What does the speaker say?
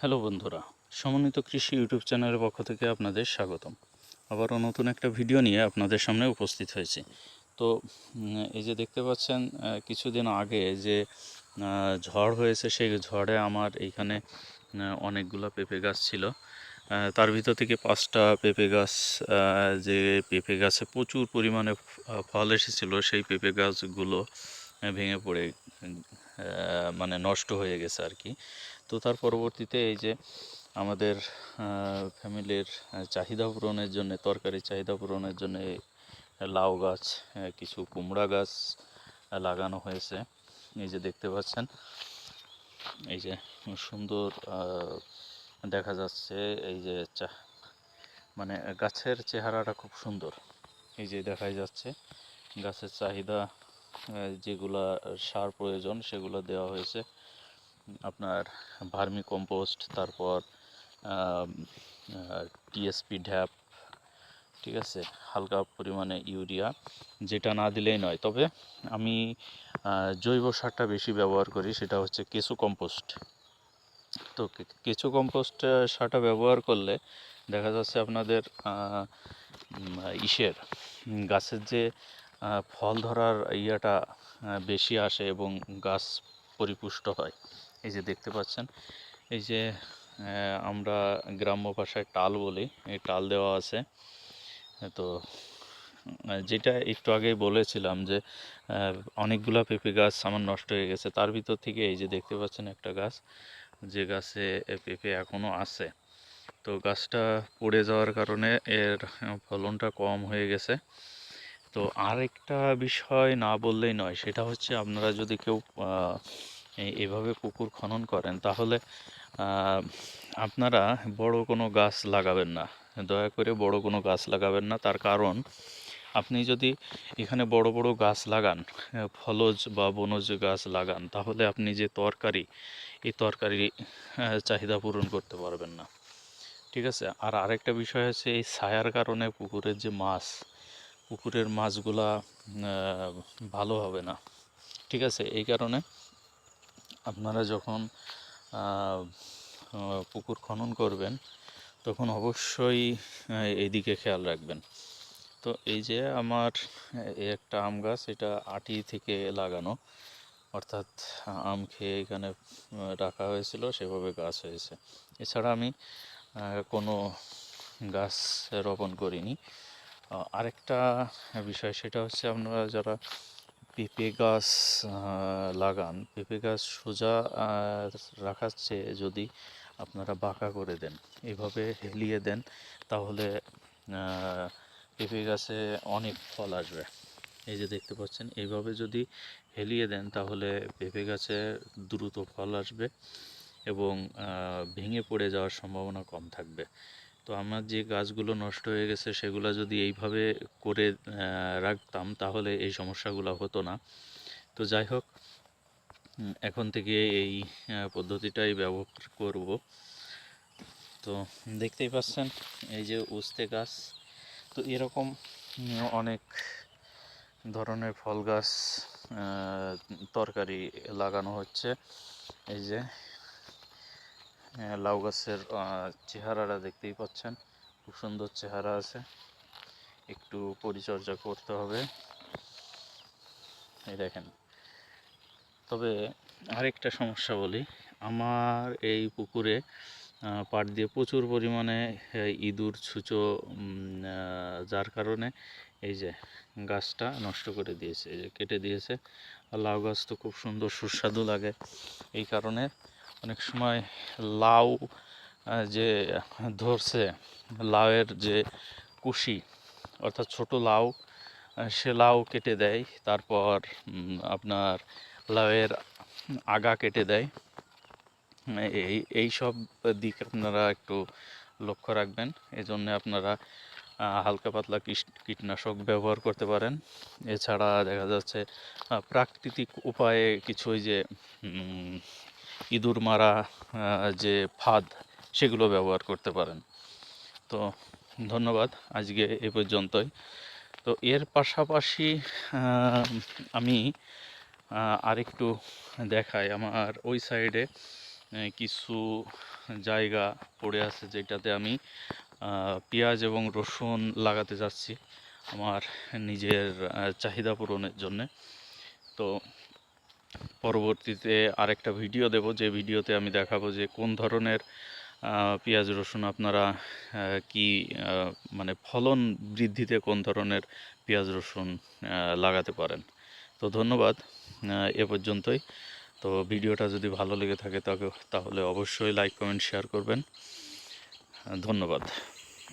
Hello বন্ধুরা, সমন্বিত কৃষি ইউটিউব চ্যানেলের পক্ষ থেকে আপনাদের স্বাগতম। আবারও নতুন একটা ভিডিও নিয়ে আপনাদের সামনে উপস্থিত হয়েছি। তো এই যে দেখতে পাচ্ছেন কিছুদিন আগে যে ঝড় হয়েছে, সেই ঝড়ে আমার এইখানে অনেকগুলো পেঁপে গাছ ছিল। তার ভিতর থেকে পাঁচটা পেঁপে গাছ যে পেঁপে গাছে প্রচুর পরিমাণে ফল এসেছিল, সেই পেঁপে গাছগুলো ভেঙে পড়ে মানে নষ্ট হয়ে গেছে আর কি। তো তার পরবর্তীতে এই যে আমাদের ফ্যামিলির চাহিদা পূরণের জন্য তরকারি চাহিদা পূরণের জন্য লাউ গাছ কিছু কুমড়া গাছ লাগানো হয়েছে। এই যে দেখতে পাচ্ছেন, এই যে সুন্দর দেখা যাচ্ছে এই যে মানে গাছের চেহারাটা খুব সুন্দর। এই যে দেখাই যাচ্ছে, গাছের চাহিদা যেগুলা সার প্রয়োজন সেগুলো দেওয়া হয়েছে। আপনার ভার্মি কম্পোস্ট, তারপর টিএসপি ঢ্যাপ ঠিক আছে? হালকা পরিমাণে ইউরিয়া, যেটা না দিলেই নয়। তবে আমি জৈব সারটা বেশি ব্যবহার করি, সেটা হচ্ছে কেঁচু কম্পোস্ট। তো কেঁচু কম্পোস্ট সারটা ব্যবহার করলে দেখা যাচ্ছে আপনাদের ইসের গাছের যে ফল ধরার ইয়েটা বেশি আসে এবং গাছ পরিপুষ্ট হয়। এই যে দেখতে পাচ্ছেন, এই যে আমরা গ্রাম্য ভাষায় টাল বলি, এই টাল দেওয়া আছে। তো যেটা একটু আগেই বলেছিলাম যে অনেকগুলা পেঁপে গাছ আমার নষ্ট হয়ে গেছে। তার ভিতর থেকে এই যে দেখতে পাচ্ছেন একটা গাছ, যে গাছে পেঁপে এখনও আছে। তো গাছটা পড়ে যাওয়ার কারণে এর ফলনটা কম হয়ে গেছে। তো আরেকটা বিষয় না বললেই নয়, সেটা হচ্ছে আপনারা যদি কেউ এভাবে পুকুর খনন করেন, তাহলে আপনারা বড় কোনো গাছ লাগাবেন না। দয়া করে বড় কোনো গাছ লাগাবেন না। তার কারণ, আপনি যদি এখানে বড় বড় গাছ লাগান, ফলজ বা বনজ গাছ লাগান, তাহলে আপনি যে তরকারি, এই তরকারি চাহিদা পূরণ করতে পারবেন না। ঠিক আছে? আর আরেকটা বিষয় হচ্ছে, এই ছায়ার কারণে পুকুরের যে মাছ, পুকুরের মাছগুলা ভালো হবে না। ঠিক আছে? এই কারণে আপনারা যখন পুকুর খনন করবেন তখন অবশ্যই আহ, এইদিকে খেয়াল রাখবেন। তো এই যে আমার একটা আম গাছ এটা আটি থেকে লাগানো অর্থাৎ আম খেয়ে এখানে রাখা হয়েছিল সেভাবে গাছ হয়েছে। এছাড়া আমি কোনো গাছ রোপণ করিনি। আরেকটা বিষয় সেটা হচ্ছে আপনারা যারা পেঁপে গাছ লাগান। পেঁপে গাছ সোজা রাখার চেয়ে যদি আপনারা বাঁকা করে দেন, এভাবে হেলিয়ে দেন, তাহলে পেঁপে গাছে অনেক ফল আসবে। এই যে দেখতে পাচ্ছেন, এইভাবে যদি হেলিয়ে দেন, তাহলে পেঁপে গাছে দ্রুত ফল আসবে এবং ভেঙে পড়ে যাওয়ার সম্ভাবনা কম থাকবে। তো আমার যে গাছগুলো নষ্ট হয়ে গেছে সেগুলো যদি এইভাবে করে রাখতাম তাহলে এই সমস্যাগুলো হতো না। তো যাই হোক এখন থেকে এই পদ্ধতিটাই ব্যবহার করব। তো দেখতেই পাচ্ছেন, এই যে উস্তে গাছ, তো এরকম অনেক ধরনের ফল গাছ তরকারি লাগানো হচ্ছে। এই যে লাউ গাছের চেহারাটা দেখতেই পাচ্ছেন। খুব সুন্দর চেহারা আছে। একটু পরিচর্যা করতে হবে। এই দেখেন। তবে আরেকটা সমস্যা বলি। আমার এই পুকুরে পাড় দিয়ে প্রচুর পরিমাণে ইঁদুর, ছুঁচো যার কারণে এই যে গাছটা নষ্ট করে দিয়েছে, এই যে কেটে দিয়েছে। আর লাউ গাছ তো খুব সুন্দর সুস্বাদু লাগে। এই কারণে অনেক সময় লাউ যে ধরছে, লাউয়ের যে কুশি, অর্থাৎ ছোট লাউ সে লাউ কেটে দেয়, তারপর আপনার লাউয়ের আগা কেটে দেয়। এই এই সব দিক আপনারা একটু লক্ষ্য রাখবেন। এজন্য আপনারা হালকা পাতলা কীটনাশক ব্যবহার করতে পারেন। এছাড়া দেখা যাচ্ছে প্রাকৃতিক উপায়ে কিছু ওই যে ইঁদুর মারা যে ফাঁদ, সেগুলো ব্যবহার করতে পারেন। তো ধন্যবাদ আজকে এ পর্যন্তই। তো এর পাশাপাশি আমি আরেকটু দেখাই। আমার ওই সাইডে কিছু জায়গা পড়ে আছে যেটাতে আমি পেঁয়াজ এবং রসুন লাগাতে যাচ্ছি আমার নিজের চাহিদা পূরণের জন্যে। তো পরবর্তীতে আরেকটা ভিডিও দেব। যে ভিডিওতে আমি দেখাবো যে কোন ধরনের পেঁয়াজ, রসুন আপনারা কি মানে ফলন বৃদ্ধিতে কোন ধরনের পেঁয়াজ, রসুন লাগাতে পারেন। তো ধন্যবাদ এ পর্যন্তই। তো ভিডিওটা যদি ভালো লেগে থাকে তাকে, তাহলে অবশ্যই লাইক কমেন্ট শেয়ার করবেন। ধন্যবাদ।